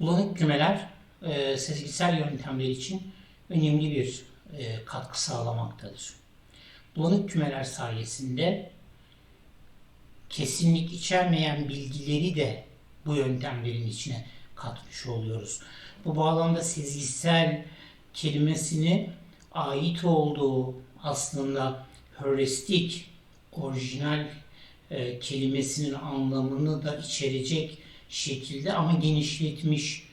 Bulanık kümeler e, sezgisel yöntemler için önemli bir e, katkı sağlamaktadır. Bulanık kümeler sayesinde kesinlik içermeyen bilgileri de bu yöntemlerin içine katmış oluyoruz. Bu bağlamda sezgisel kelimesini ait olduğu aslında heuristik orijinal e, kelimesinin anlamını da içerecek şekilde ama genişletmiş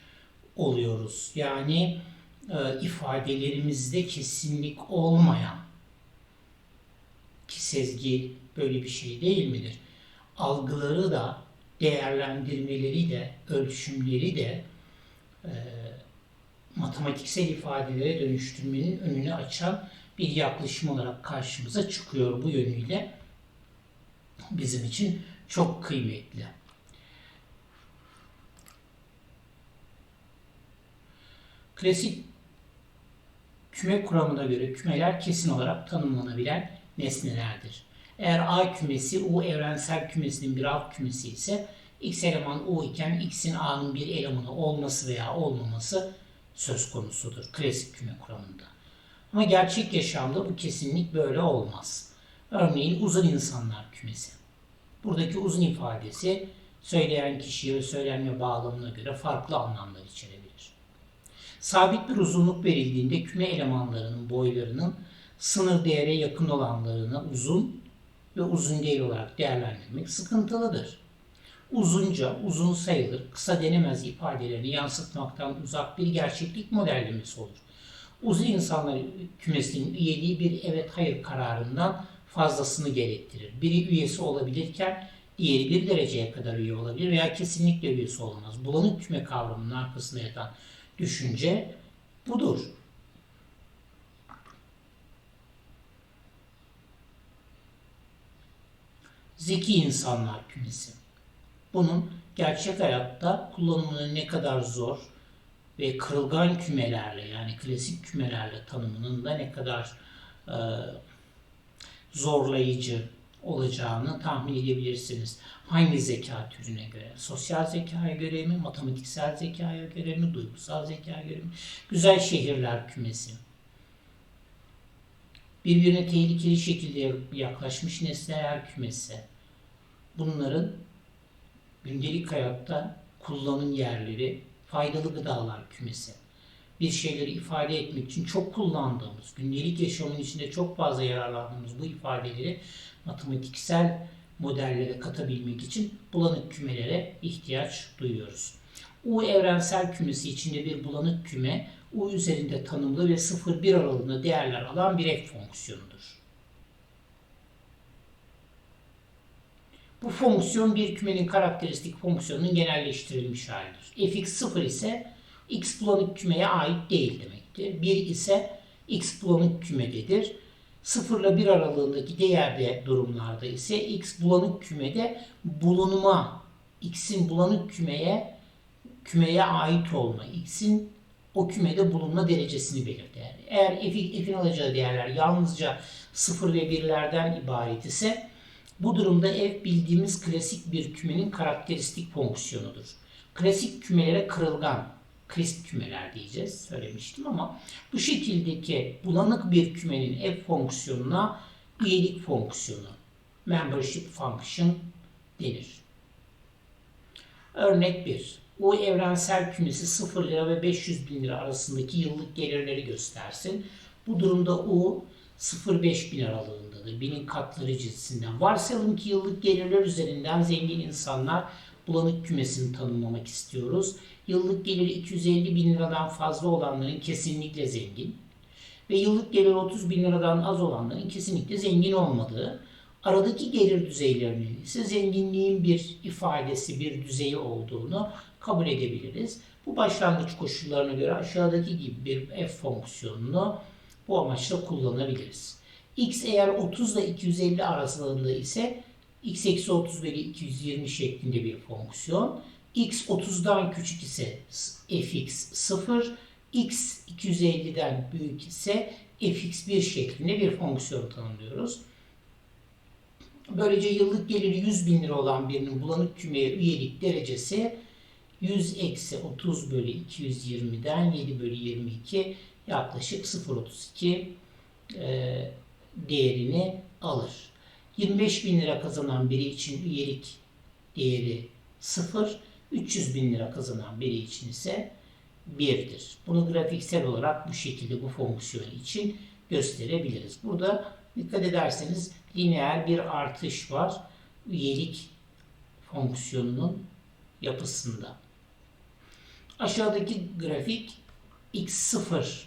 oluyoruz. Yani e, ifadelerimizde kesinlik olmayan ki sezgi böyle bir şey değil midir? Algıları da, değerlendirmeleri de, ölçümleri de e, matematiksel ifadelere dönüştürmenin önünü açan bir yaklaşım olarak karşımıza çıkıyor bu yönüyle bizim için çok kıymetli. Klasik küme kuramına göre kümeler kesin olarak tanımlanabilen nesnelerdir. Eğer A kümesi U evrensel kümesinin bir alt kümesi ise X eleman U iken X'in A'nın bir elemanı olması veya olmaması söz konusudur klasik küme kuramında. Ama gerçek yaşamda bu kesinlik böyle olmaz. Örneğin uzun insanlar kümesi. Buradaki uzun ifadesi söyleyen kişiye ve söylenme bağlamına göre farklı anlamlar içerebilir. Sabit bir uzunluk verildiğinde küme elemanlarının boylarının sınır değere yakın olanlarını uzun ve uzun değil olarak değerlendirmek sıkıntılıdır. Uzunca, uzun sayılır, kısa denemez ifadelerini yansıtmaktan uzak bir gerçeklik modellemesi olur. Uzun insanlar kümesinin üyeliği bir evet hayır kararından fazlasını gerektirir. Biri üyesi olabilirken diğeri bir dereceye kadar üye olabilir veya kesinlikle üyesi olamaz. Bulanık küme kavramının arkasında yatan düşünce budur. Zeki insanlar kümesi. Bunun gerçek hayatta kullanımının ne kadar zor ve kırılgan kümelerle yani klasik kümelerle tanımının da ne kadar e, zorlayıcı olacağını tahmin edebilirsiniz. Hangi zeka türüne göre? Sosyal zekaya göre mi? Matematiksel zekaya göre mi? Duygusal zekaya göre mi? Güzel şehirler kümesi. Birbirine tehlikeli şekilde yaklaşmış nesneler kümesi. Bunların gündelik hayatta kullanım yerleri, faydalı gıdalar kümesi. Bir şeyleri ifade etmek için çok kullandığımız, gündelik yaşamın içinde çok fazla yararlandığımız bu ifadeleri matematiksel modellere katabilmek için bulanık kümelere ihtiyaç duyuyoruz. U evrensel kümesi içinde bir bulanık küme, U üzerinde tanımlı ve 0-1 aralığında değerler alan bir f fonksiyonudur. Bu fonksiyon bir kümenin karakteristik fonksiyonunun genelleştirilmiş halidir. fx 0 ise x bulanık kümeye ait değil demektir. 1 ise x bulanık kümededir. 0 ile 1 aralığındaki değerde durumlarda ise x bulanık kümede bulunma, x'in bulanık kümeye kümeye ait olma, x'in o kümede bulunma derecesini belirter. Eğer f'in alacağı değerler yalnızca 0 ve 1'lerden ibaret ise bu durumda f bildiğimiz klasik bir kümenin karakteristik fonksiyonudur. Klasik kümelere kırılgan, krisp kümeler diyeceğiz söylemiştim ama bu şekildeki bulanık bir kümenin f fonksiyonuna üyelik fonksiyonu, membership function denir. Örnek 1. U evrensel kümesi 0 lira ve 500 bin lira arasındaki yıllık gelirleri göstersin. Bu durumda U 0-5 bin aralığındadır. Binin katları cinsinden. Varsayalım ki yıllık gelirler üzerinden zengin insanlar bulanık kümesini tanımlamak istiyoruz. Yıllık geliri 250 bin liradan fazla olanların kesinlikle zengin ve yıllık gelir 30 bin liradan az olanların kesinlikle zengin olmadığı, aradaki gelir düzeylerinin ise zenginliğin bir ifadesi, bir düzeyi olduğunu kabul edebiliriz. Bu başlangıç koşullarına göre aşağıdaki gibi bir f fonksiyonunu bu amaçla kullanabiliriz. x eğer 30 ile 250 arasında ise x eksi 30 bölü 220 şeklinde bir fonksiyon. X 30'dan küçük ise fx 0, x 250'den büyük ise fx1 şeklinde bir fonksiyon tanımlıyoruz. Böylece yıllık geliri 100 bin lira olan birinin bulanık kümeye üyelik derecesi 100 eksi 30 bölü 220'den 7 bölü 22 yaklaşık 0.32 e, değerini alır. 25 bin lira kazanan biri için üyelik değeri 0, 300 bin lira kazanan biri için ise 1'dir. Bunu grafiksel olarak bu şekilde bu fonksiyon için gösterebiliriz. Burada dikkat ederseniz lineer bir artış var üyelik fonksiyonunun yapısında. Aşağıdaki grafik x0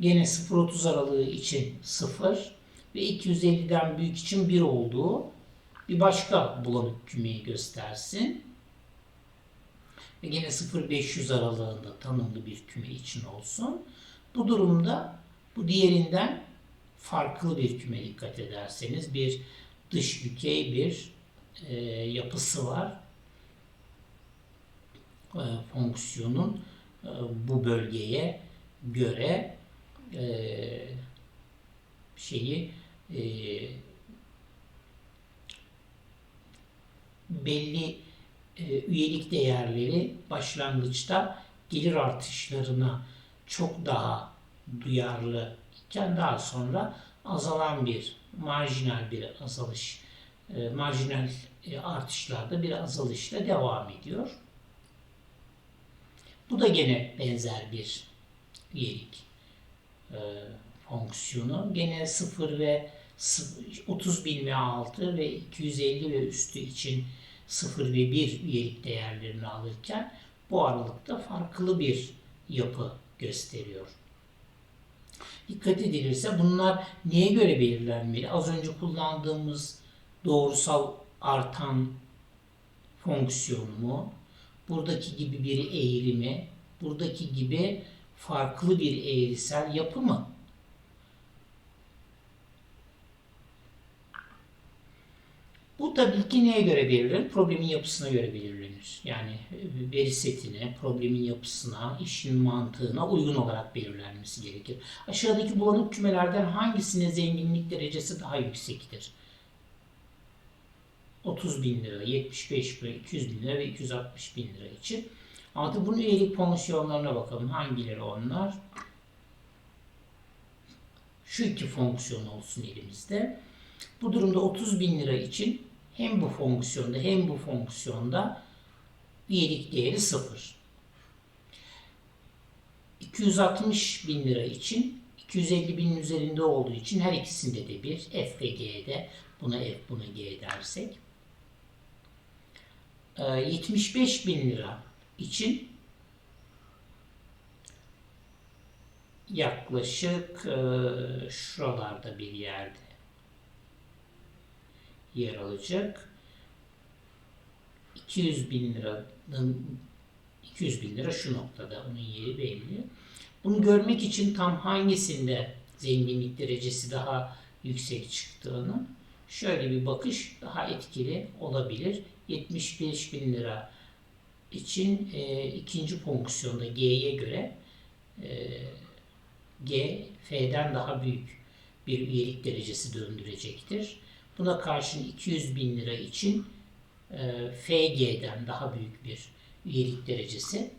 gene 0-30 aralığı için 0 ve 250'den büyük için 1 olduğu bir başka bulanık kümeyi göstersin. Ve yine 0-500 aralığında tanımlı bir küme için olsun. Bu durumda bu diğerinden farklı bir küme dikkat ederseniz bir dış bükey bir e, yapısı var. E, fonksiyonun e, bu bölgeye göre e, şeyi e, belli e, üyelik değerleri başlangıçta gelir artışlarına çok daha duyarlı iken daha sonra azalan bir marjinal bir azalış e, marjinal e, artışlarda bir azalışla devam ediyor. Bu da gene benzer bir üyelik e, fonksiyonu. Gene 0 ve 30 bin ve altı ve 250 ve üstü için 0 ve 1 üyelik değerlerini alırken bu aralıkta farklı bir yapı gösteriyor. Dikkat edilirse bunlar neye göre belirlenmeli? Az önce kullandığımız doğrusal artan fonksiyonu mu? Buradaki gibi bir eğrimi, buradaki gibi farklı bir eğrisel yapı mı? Bu tabii ki neye göre belirlenir? Problemin yapısına göre belirlenir. Yani e, veri setine, problemin yapısına, işin mantığına uygun olarak belirlenmesi gerekir. Aşağıdaki bulanık kümelerden hangisinin zenginlik derecesi daha yüksektir? 30 bin lira, 75 bin lira, 200 bin lira ve 260 bin lira için. Artık bunun üyelik fonksiyonlarına bakalım. Hangileri onlar? Şu iki fonksiyon olsun elimizde. Bu durumda 30 bin lira için hem bu fonksiyonda hem bu fonksiyonda üyelik değeri 0. 260 bin lira için 250 binin üzerinde olduğu için her ikisinde de bir f ve g'de buna f buna g dersek 75 bin lira için yaklaşık şuralarda bir yerde yer alacak. 200 bin liranın 200 bin lira şu noktada onun yeri belli. Bunu görmek için tam hangisinde zenginlik derecesi daha yüksek çıktığını şöyle bir bakış daha etkili olabilir. 75 bin lira için e, ikinci fonksiyonda G'ye göre e, G F'den daha büyük bir üyelik derecesi döndürecektir. Buna karşın 200 bin lira için e, FG'den daha büyük bir üyelik derecesi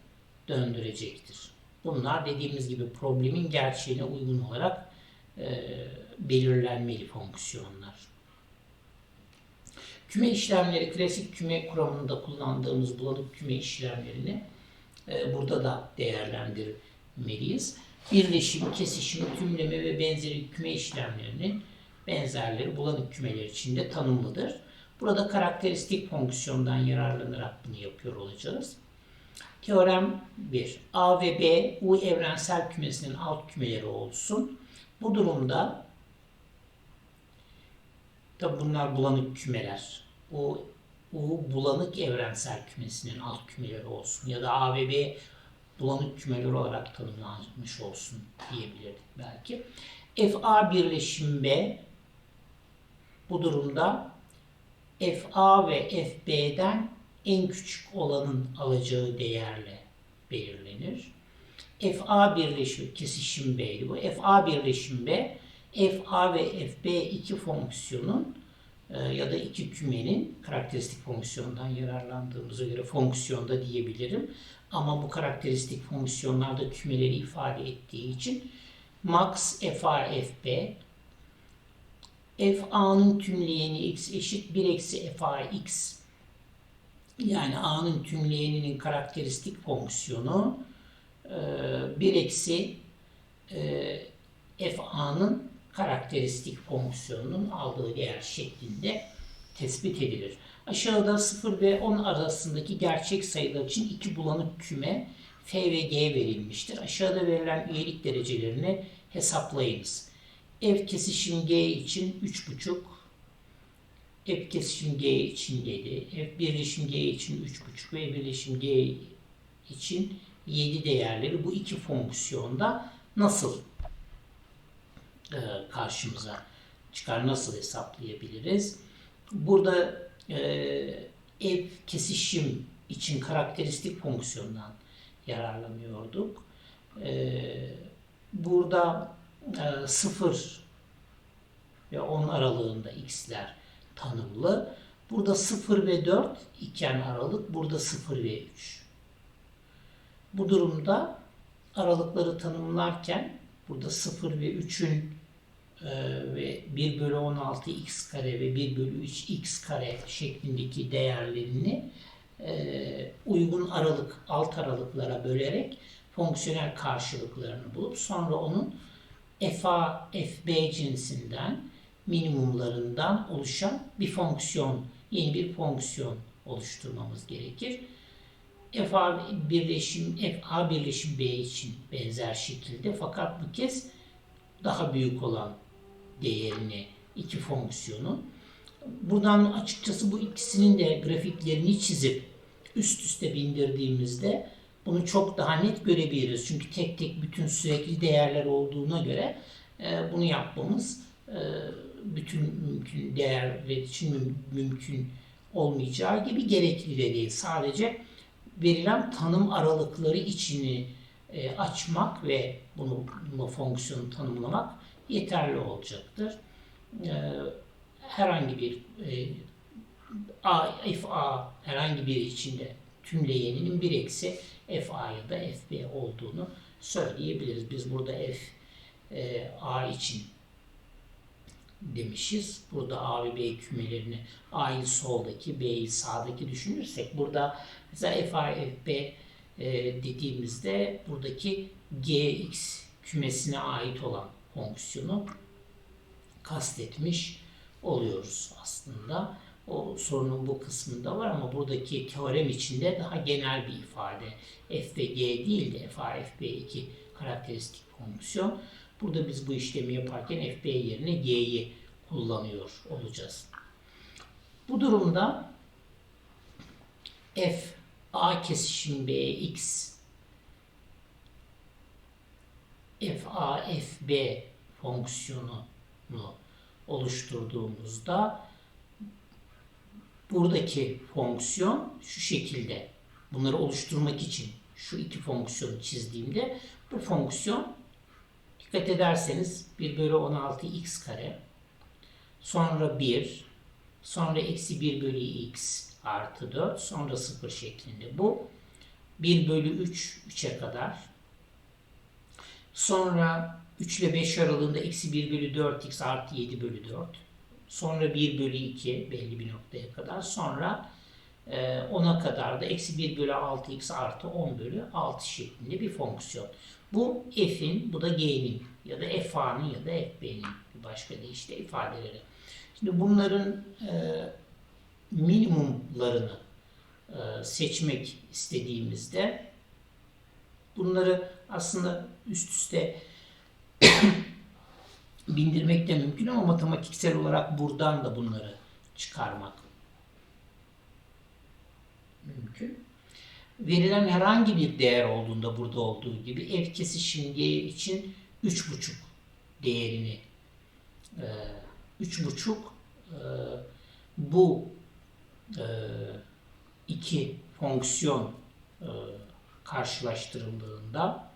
döndürecektir. Bunlar dediğimiz gibi problemin gerçeğine uygun olarak e, belirlenmeli fonksiyonlar. Küme işlemleri, klasik küme kuramında kullandığımız bulanık küme işlemlerini e, burada da değerlendirmeliyiz. Birleşim, kesişim, tümleme ve benzeri küme işlemlerinin benzerleri bulanık kümeler içinde tanımlıdır. Burada karakteristik fonksiyondan yararlanarak bunu yapıyor olacağız. Teorem 1. A ve B U evrensel kümesinin alt kümeleri olsun. Bu durumda tabi bunlar bulanık kümeler. U, U bulanık evrensel kümesinin alt kümeleri olsun. Ya da A ve B bulanık kümeler olarak tanımlanmış olsun diyebilirdik belki. FA birleşim B bu durumda FA ve FB'den en küçük olanın alacağı değerle belirlenir. FA birleşim kesişim B'ydi bu. FA birleşim B, FA ve FB iki fonksiyonun e, ya da iki kümenin karakteristik fonksiyondan yararlandığımıza göre fonksiyonda diyebilirim. Ama bu karakteristik fonksiyonlar da kümeleri ifade ettiği için max fa fb f a'nın tümleyeni x eşit 1 eksi f a x yani a'nın tümleyeninin karakteristik fonksiyonu e, 1 eksi e, f a'nın karakteristik fonksiyonunun aldığı değer şeklinde tespit edilir. Aşağıda 0 ve 10 arasındaki gerçek sayılar için iki bulanık küme f ve g verilmiştir. Aşağıda verilen üyelik derecelerini hesaplayınız. F kesişim g için 3,5 F kesişim G için 7, F birleşim G için 3,5 ve birleşim G için 7 değerleri bu iki fonksiyonda nasıl e, karşımıza çıkar, nasıl hesaplayabiliriz? Burada e, F kesişim için karakteristik fonksiyondan yararlanıyorduk. E, burada e, 0 ve 10 aralığında x'ler tanımlı. Burada 0 ve 4 iken aralık, burada 0 ve 3. Bu durumda aralıkları tanımlarken burada 0 ve 3'ün e, ve 1 bölü 16 x kare ve 1 bölü 3 x kare şeklindeki değerlerini e, uygun aralık, alt aralıklara bölerek fonksiyonel karşılıklarını bulup sonra onun fa, fb cinsinden minimumlarından oluşan bir fonksiyon, yeni bir fonksiyon oluşturmamız gerekir. FA birleşim, FA birleşim B için benzer şekilde fakat bu kez daha büyük olan değerini iki fonksiyonu. Buradan açıkçası bu ikisinin de grafiklerini çizip üst üste bindirdiğimizde bunu çok daha net görebiliriz. Çünkü tek tek bütün sürekli değerler olduğuna göre e, bunu yapmamız e, bütün mümkün değer ve için mümkün olmayacağı gibi gerekli de değil. Sadece verilen tanım aralıkları içini e, açmak ve bunu, bunu fonksiyonu tanımlamak yeterli olacaktır. Herhangi bir a, f a herhangi bir içinde tümleyeninin bir eksi f a ya da f b olduğunu söyleyebiliriz. Biz burada f e, a için demişiz. Burada A ve B kümelerini A'yı soldaki, B'yi sağdaki düşünürsek burada mesela F A, F B e, dediğimizde buradaki Gx kümesine ait olan fonksiyonu kastetmiş oluyoruz aslında. O sorunun bu kısmında var ama buradaki teorem içinde daha genel bir ifade. F ve G değil de F A, F B iki karakteristik fonksiyon. Burada biz bu işlemi yaparken FB yerine G'yi kullanıyor olacağız. Bu durumda F A kesişim B X F A F B fonksiyonunu oluşturduğumuzda buradaki fonksiyon şu şekilde. Bunları oluşturmak için şu iki fonksiyonu çizdiğimde bu fonksiyon Dikkat ederseniz 1 bölü 16 x kare sonra 1 sonra eksi 1 bölü x artı 4 sonra 0 şeklinde bu. 1 bölü 3 3'e kadar. Sonra 3 ile 5 aralığında eksi 1 bölü 4x artı 7 bölü 4 sonra 1 bölü 2 belli bir noktaya kadar sonra 10'a e, kadar da eksi 1 bölü 6x artı 10 bölü 6 şeklinde bir fonksiyon. Bu f'in, bu da g'nin ya da f a'nın ya da f b'nin bir başka deyişle ifadeleri. Şimdi bunların e, minimumlarını e, seçmek istediğimizde bunları aslında üst üste bindirmek de mümkün ama matematiksel olarak buradan da bunları çıkarmak mümkün. Verilen herhangi bir değer olduğunda burada olduğu gibi f kesişim y için 3,5 değerini e, 3,5 e, bu e, iki fonksiyon e, karşılaştırıldığında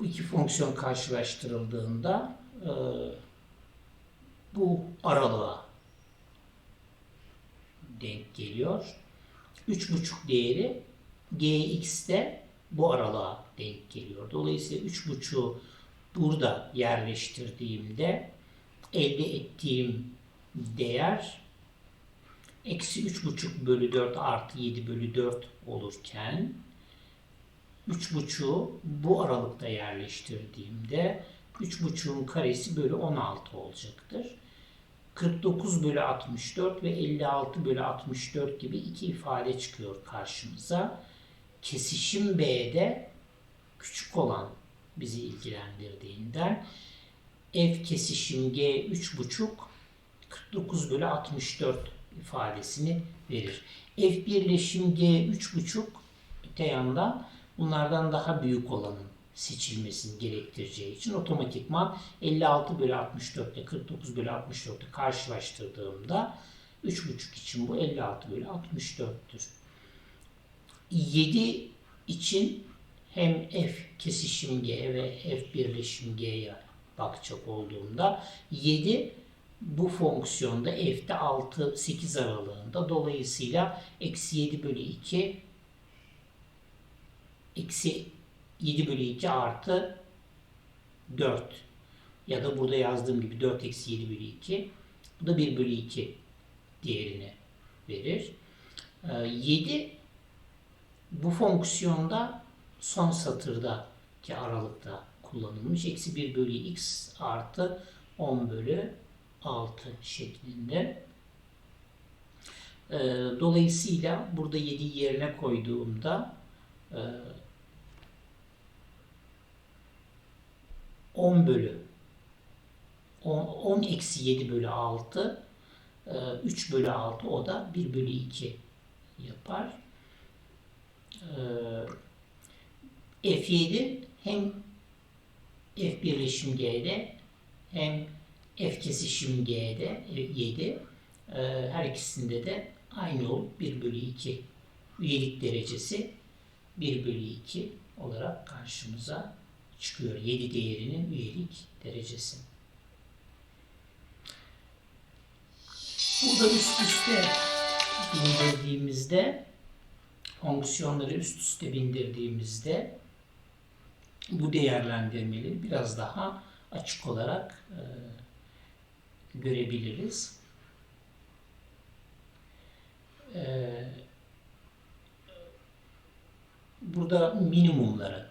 Bu iki fonksiyon karşılaştırıldığında e, bu aralığa denk geliyor. 3,5 değeri gx'te bu aralığa denk geliyor. Dolayısıyla 3,5'u burada yerleştirdiğimde elde ettiğim değer eksi 3,5 bölü 4 artı 7 bölü 4 olurken 3,5'u bu aralıkta yerleştirdiğimde 3,5'un karesi bölü 16 olacaktır. 49 bölü 64 ve 56 bölü 64 gibi iki ifade çıkıyor karşımıza. Kesişim B'de küçük olan bizi ilgilendirdiğinden f kesişim G 3,5 49 bölü 64 ifadesini verir. F birleşim G 3,5 öte yandan bunlardan daha büyük olanın seçilmesini gerektireceği için otomatikman 56 bölü 64 ile 49 bölü 64'ü karşılaştırdığımda 3,5 için bu 56 bölü 64'tür. 7 için hem f kesişim g ve f birleşim g'ye bakacak olduğumda 7 bu fonksiyonda f'de 6-8 aralığında dolayısıyla eksi 7 bölü 2 eksi 7 bölü 2 artı 4 ya da burada yazdığım gibi 4 eksi 7 bölü 2 bu da 1 bölü 2 değerini verir. 7 bu fonksiyonda son satırdaki aralıkta kullanılmış. Eksi 1 bölü x artı 10 bölü 6 şeklinde. Ee, dolayısıyla burada 7 yerine koyduğumda 10 bölü 10 eksi 7 bölü 6 3 bölü 6 o da 1 bölü 2 yapar. F7 hem F birleşim G'de hem F kesişim G'de 7 her ikisinde de aynı olup 1 bölü 2 üyelik derecesi 1 bölü 2 olarak karşımıza çıkıyor. 7 değerinin üyelik derecesi. Burada üst üste bindirdiğimizde fonksiyonları üst üste bindirdiğimizde bu değerlendirmeleri biraz daha açık olarak e, görebiliriz. E, burada minimumları,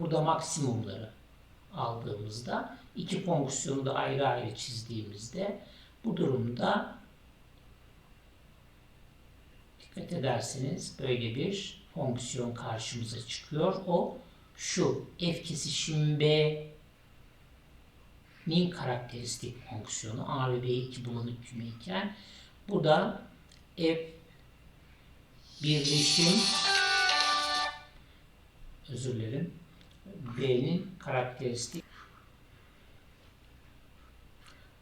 burada maksimumları aldığımızda iki fonksiyonu da ayrı ayrı çizdiğimizde bu durumda dikkat ederseniz böyle bir fonksiyon karşımıza çıkıyor. O şu f kesişim b'nin karakteristik fonksiyonu a ve b iki bulanık küme iken bu da f birleşim özür dilerim b'nin karakteristik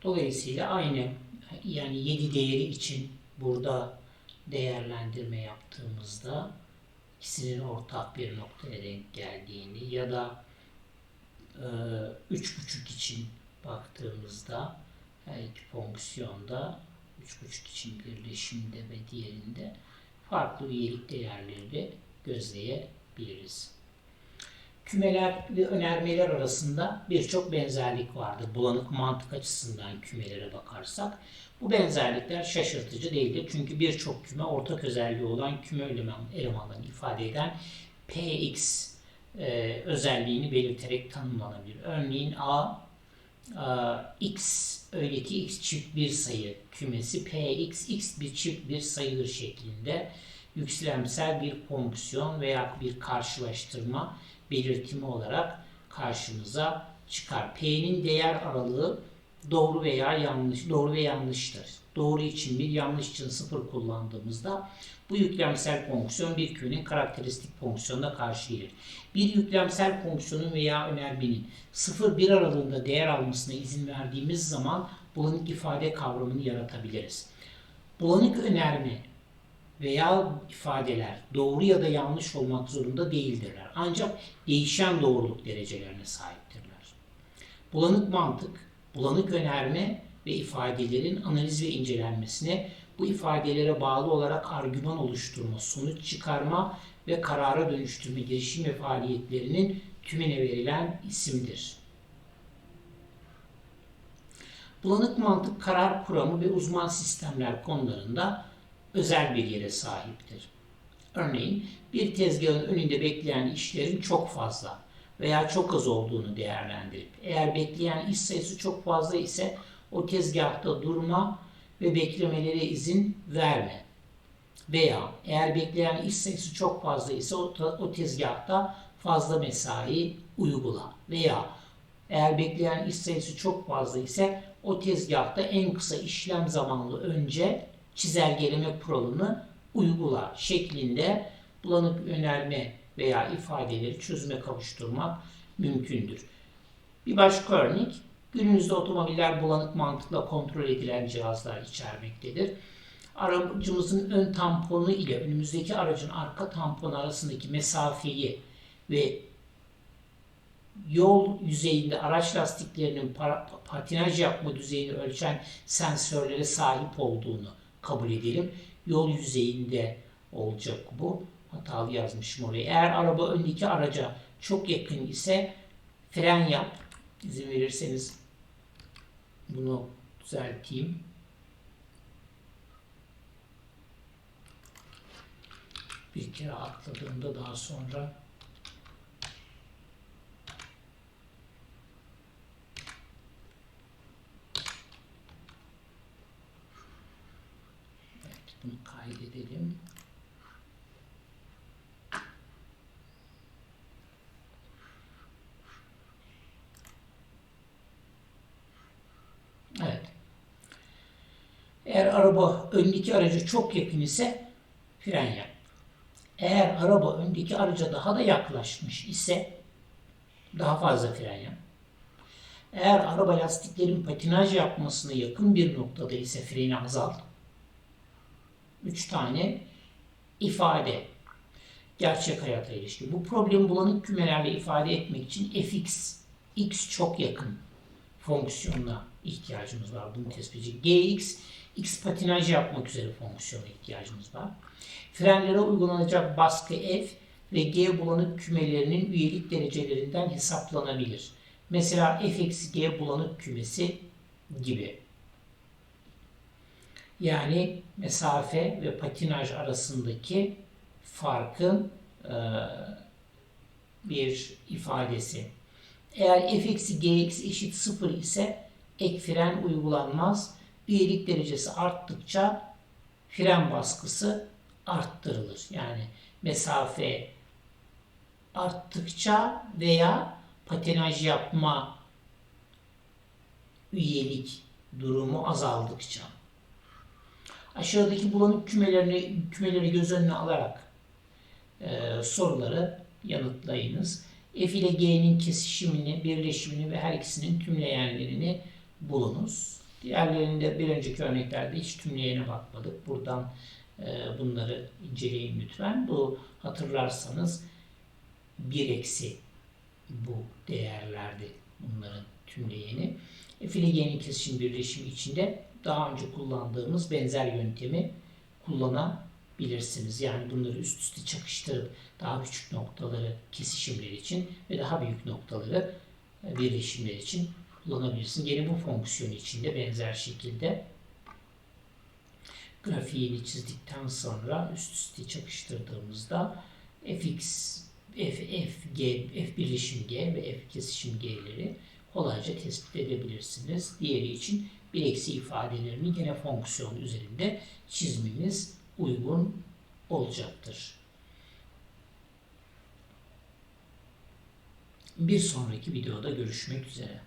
Dolayısıyla aynı yani 7 değeri için burada değerlendirme yaptığımızda ikisinin ortak bir noktaya denk geldiğini ya da e, üç buçuk için baktığımızda her iki fonksiyonda üç buçuk için birleşimde ve diğerinde farklı üyelik değerleri gözleyebiliriz. Kümeler ve önermeler arasında birçok benzerlik vardır. Bulanık mantık açısından kümelere bakarsak. Bu benzerlikler şaşırtıcı değildir. Çünkü birçok küme ortak özelliği olan küme eleman, elemanlarını ifade eden Px e, özelliğini belirterek tanımlanabilir. Örneğin A, a x öyle ki x çift bir sayı kümesi Px x bir çift bir sayıdır şeklinde yükselemsel bir fonksiyon veya bir karşılaştırma belirtimi olarak karşımıza çıkar. P'nin değer aralığı doğru veya yanlış, doğru ve yanlıştır. Doğru için bir, yanlış için sıfır kullandığımızda bu yüklemsel fonksiyon bir kümenin karakteristik fonksiyonuna karşı gelir. Bir yüklemsel fonksiyonun veya önermenin 0-1 aralığında değer almasına izin verdiğimiz zaman bulanık ifade kavramını yaratabiliriz. Bulanık önerme veya ifadeler doğru ya da yanlış olmak zorunda değildirler. Ancak değişen doğruluk derecelerine sahiptirler. Bulanık mantık, bulanık önerme ve ifadelerin analiz ve incelenmesine bu ifadelere bağlı olarak argüman oluşturma, sonuç çıkarma ve karara dönüştürme girişim ve faaliyetlerinin tümüne verilen isimdir. Bulanık mantık karar kuramı ve uzman sistemler konularında özel bir yere sahiptir. Örneğin bir tezgahın önünde bekleyen işlerin çok fazla veya çok az olduğunu değerlendirip eğer bekleyen iş sayısı çok fazla ise o tezgahta durma ve beklemelere izin verme. Veya eğer bekleyen iş sayısı çok fazla ise o, o tezgahta fazla mesai uygula. Veya eğer bekleyen iş sayısı çok fazla ise o tezgahta en kısa işlem zamanlı önce çizelgeleme kuralını uygula şeklinde bulanık önerme veya ifadeleri çözüme kavuşturmak mümkündür. Bir başka örnek, günümüzde otomobiller bulanık mantıkla kontrol edilen cihazlar içermektedir. Aracımızın ön tamponu ile önümüzdeki aracın arka tamponu arasındaki mesafeyi ve yol yüzeyinde araç lastiklerinin patinaj yapma düzeyini ölçen sensörlere sahip olduğunu kabul edelim. Yol yüzeyinde olacak bu. Hatalı yazmışım oraya. Eğer araba öndeki araca çok yakın ise fren yap. İzin verirseniz bunu düzelteyim. Bir kere atladığımda daha sonra Bunu kaydedelim. Evet. Eğer araba öndeki araca çok yakın ise fren yap. Eğer araba öndeki araca daha da yaklaşmış ise daha fazla fren yap. Eğer araba lastiklerin patinaj yapmasına yakın bir noktada ise freni azalt üç tane ifade gerçek hayata ilişkin. Bu problemi bulanık kümelerle ifade etmek için fx, x çok yakın fonksiyonuna ihtiyacımız var. Bunu tespit edecek. gx, x patinaj yapmak üzere fonksiyona ihtiyacımız var. Frenlere uygulanacak baskı f ve g bulanık kümelerinin üyelik derecelerinden hesaplanabilir. Mesela f eksi g bulanık kümesi gibi. Yani mesafe ve patinaj arasındaki farkın e, bir ifadesi. Eğer f eksi gx eşit 0 ise ek fren uygulanmaz. Üyelik derecesi arttıkça fren baskısı arttırılır. Yani mesafe arttıkça veya patinaj yapma üyelik durumu azaldıkça. Aşağıdaki bulanık kümelerini, kümeleri göz önüne alarak e, soruları yanıtlayınız. F ile G'nin kesişimini, birleşimini ve her ikisinin tümleyenlerini bulunuz. Diğerlerinde bir önceki örneklerde hiç tümleyene bakmadık. Buradan e, bunları inceleyin lütfen. Bu hatırlarsanız bir eksi bu değerlerde bunların tümleyeni. F ile G'nin kesişim birleşimi içinde daha önce kullandığımız benzer yöntemi kullanabilirsiniz. Yani bunları üst üste çakıştırıp daha küçük noktaları kesişimler için ve daha büyük noktaları e, birleşimler için kullanabilirsin. Yine bu fonksiyon içinde benzer şekilde grafiğini çizdikten sonra üst üste çakıştırdığımızda fx, f, f, g, f birleşim g ve f kesişim g'leri kolayca tespit edebilirsiniz. Diğeri için bir eksi ifadelerini gene fonksiyon üzerinde çizmeniz uygun olacaktır. Bir sonraki videoda görüşmek üzere.